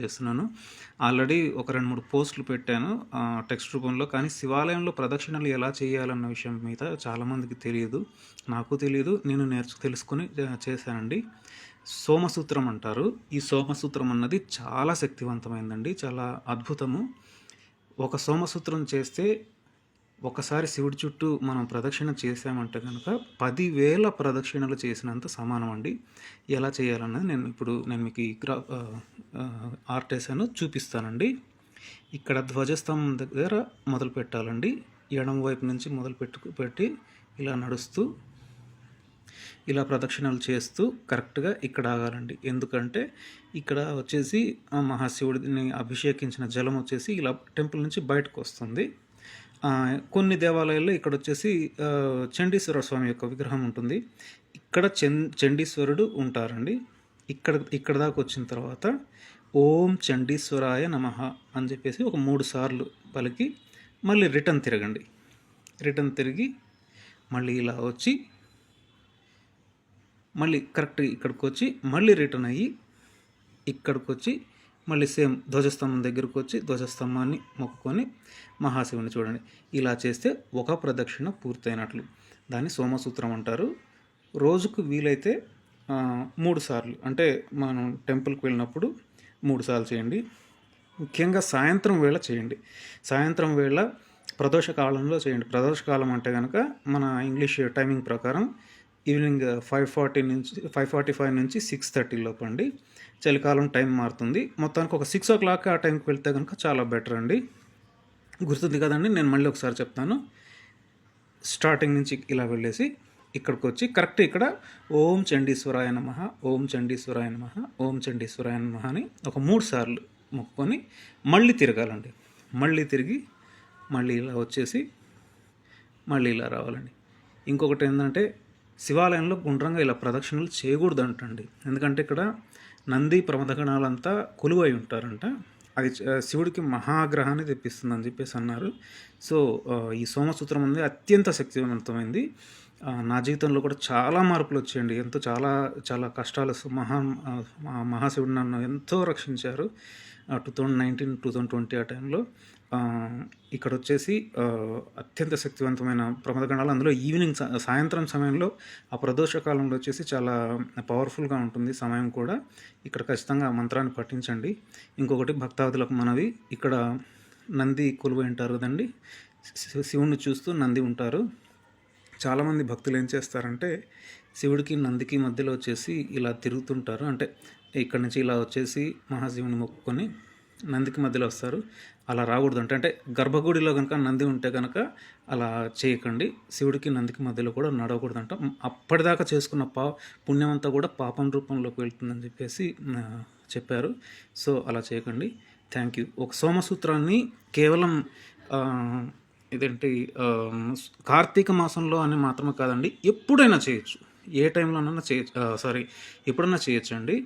చేస్తున్నాను. ఆల్రెడీ ఒక రెండు మూడు పోస్టులు పెట్టాను టెక్స్ట్ రూపంలో. కానీ శివాలయంలో ప్రదక్షిణలు ఎలా చేయాలన్న విషయం మీద చాలామందికి తెలియదు. నాకు తెలియదు. నేను నేర్చు తెలుసుకొని చేశానండి. సోమసూత్రం అంటారు. ఈ సోమసూత్రం అన్నది చాలా శక్తివంతమైందండి. చాలా అద్భుతము. ఒక సోమసూత్రం చేస్తే ఒకసారి శివుడి చుట్టూ మనం ప్రదక్షిణ చేసామంటే కనుక పదివేల ప్రదక్షిణలు చేసినంత సమానం అండి ఎలా చేయాలన్నది నేను ఇప్పుడు నేను మీకు ఈ గ్రా ఆర్ట్ వేసాను చూపిస్తానండి. ఇక్కడ ధ్వజస్తంభం దగ్గర మొదలు పెట్టాలండి. ఎడం వైపు నుంచి మొదలు పెట్టు పెట్టి ఇలా నడుస్తూ ఇలా ప్రదక్షిణలు చేస్తూ కరెక్ట్గా ఇక్కడ ఆగాలండి. ఎందుకంటే ఇక్కడ వచ్చేసి మహాశివుడిని అభిషేకించిన జలం వచ్చేసి ఇలా టెంపుల్ నుంచి బయటకు వస్తుంది. కొన్ని దేవాలయాల్లో ఇక్కడ వచ్చేసి చండీశ్వర స్వామి యొక్క విగ్రహం ఉంటుంది. ఇక్కడ చం చండీశ్వరుడు ఉంటారండి. ఇక్కడ ఇక్కడ దాకా వచ్చిన తర్వాత ఓం చండీశ్వరాయ నమ అని చెప్పేసి ఒక మూడు సార్లు పలికి మళ్ళీ రిటర్న్ తిరగండి. రిటర్న్ తిరిగి మళ్ళీ ఇలా వచ్చి మళ్ళీ కరెక్ట్ ఇక్కడికి వచ్చి మళ్ళీ రిటర్న్ అయ్యి ఇక్కడికి వచ్చి మళ్ళీ సేమ్ ధ్వజస్తంభం దగ్గరకు వచ్చి ధ్వజస్తంభాన్ని మొక్కుకొని మహాశివుని చూడండి. ఇలా చేస్తే ఒక ప్రదక్షిణ పూర్తయినట్లు. దాన్ని సోమసూత్రం అంటారు. రోజుకు వీలైతే మూడు సార్లు. అంటే మనం టెంపుల్కి వెళ్ళినప్పుడు మూడు సార్లు చేయండి. ముఖ్యంగా సాయంత్రం వేళ చేయండి. సాయంత్రం వేళ ప్రదోష కాలంలో చేయండి. ప్రదోష కాలం అంటే కనుక మన ఇంగ్లీష్ టైమింగ్ ప్రకారం ఈవినింగ్ ఫైవ్ ఫార్టీ నుంచి ఫైవ్ ఫార్టీ ఫైవ్ నుంచి సిక్స్ థర్టీ లోపు అండి. చలికాలం టైం మారుతుంది. మొత్తానికి ఒక సిక్స్ ఓ క్లాక్ ఆ టైంకి వెళ్తే కనుక చాలా బెటర్ అండి. గుర్తుంది కదండి నేను మళ్ళీ ఒకసారి చెప్తాను. స్టార్టింగ్ నుంచి ఇలా వెళ్ళేసి ఇక్కడికి వచ్చి కరెక్ట్ ఇక్కడ ఓం చండీశ్వరాయ నమ ఓం చండీశ్వరాయ నమ ఓం చండీశ్వరాయ నమ అని ఒక మూడు సార్లు మొక్కుకొని మళ్ళీ తిరగాలండి. మళ్ళీ తిరిగి మళ్ళీ ఇలా వచ్చేసి మళ్ళీ ఇలా రావాలండి. ఇంకొకటి ఏంటంటే శివాలయంలో గుండ్రంగా ఇలా ప్రదక్షిణలు చేయకూడదు అంటండి ఎందుకంటే ఇక్కడ నంది ప్రమదగణాలంతా కొలువై ఉంటారంట. అది శివుడికి మహాగ్రహాన్ని తెప్పిస్తుందని చెప్పేసి అన్నారు. సో ఈ సోమసూత్రం అనేది అత్యంత శక్తివంతమైంది. నా జీవితంలో కూడా చాలా మార్పులు వచ్చాయండి. ఎంతో చాలా చాలా కష్టాలు మహా మహాశివుడు నన్ను ఎంతో రక్షించారు. Two thousand nineteen two thousand twenty ఆ టైంలో. ఇక్కడ వచ్చేసి అత్యంత శక్తివంతమైన ప్రమదగణాలు అందులో ఈవినింగ్ సాయంత్రం సమయంలో ఆ ప్రదోష కాలంలో వచ్చేసి చాలా పవర్ఫుల్గా ఉంటుంది సమయం కూడా. ఇక్కడ ఖచ్చితంగా ఆ మంత్రాన్ని పఠించండి. ఇంకొకటి భక్తాదులకు మనవి. ఇక్కడ నంది కొలువై ఉంటారు కదండి. శివుణ్ణి చూస్తూ నంది ఉంటారు. చాలామంది భక్తులు ఏం చేస్తారంటే శివుడికి నందికి మధ్యలో వచ్చేసి ఇలా తిరుగుతుంటారు. అంటే ఇక్కడ నుంచి ఇలా వచ్చేసి మహాశివుని మొక్కుకొని నందికి మధ్యలో వస్తారు. అలా రాకూడదు అంటే అంటే గర్భగుడిలో కనుక నంది ఉంటే కనుక అలా చేయకండి. శివుడికి నందికి మధ్యలో కూడా నడవకూడదు అంట అప్పటిదాకా చేసుకున్న పా పుణ్యం అంతా కూడా పాపం రూపంలోకి వెళ్తుందని చెప్పేసి చెప్పారు. సో అలా చేయకండి. Thank you. ఒక సోమసూత్రాన్ని కేవలం ఇదేంటి కార్తీక మాసంలో అని మాత్రమే కాదండి ఎప్పుడైనా చేయొచ్చు. ఏ టైంలోనైనా చేయొచ్చు. సారీ ఎప్పుడైనా చేయొచ్చండి.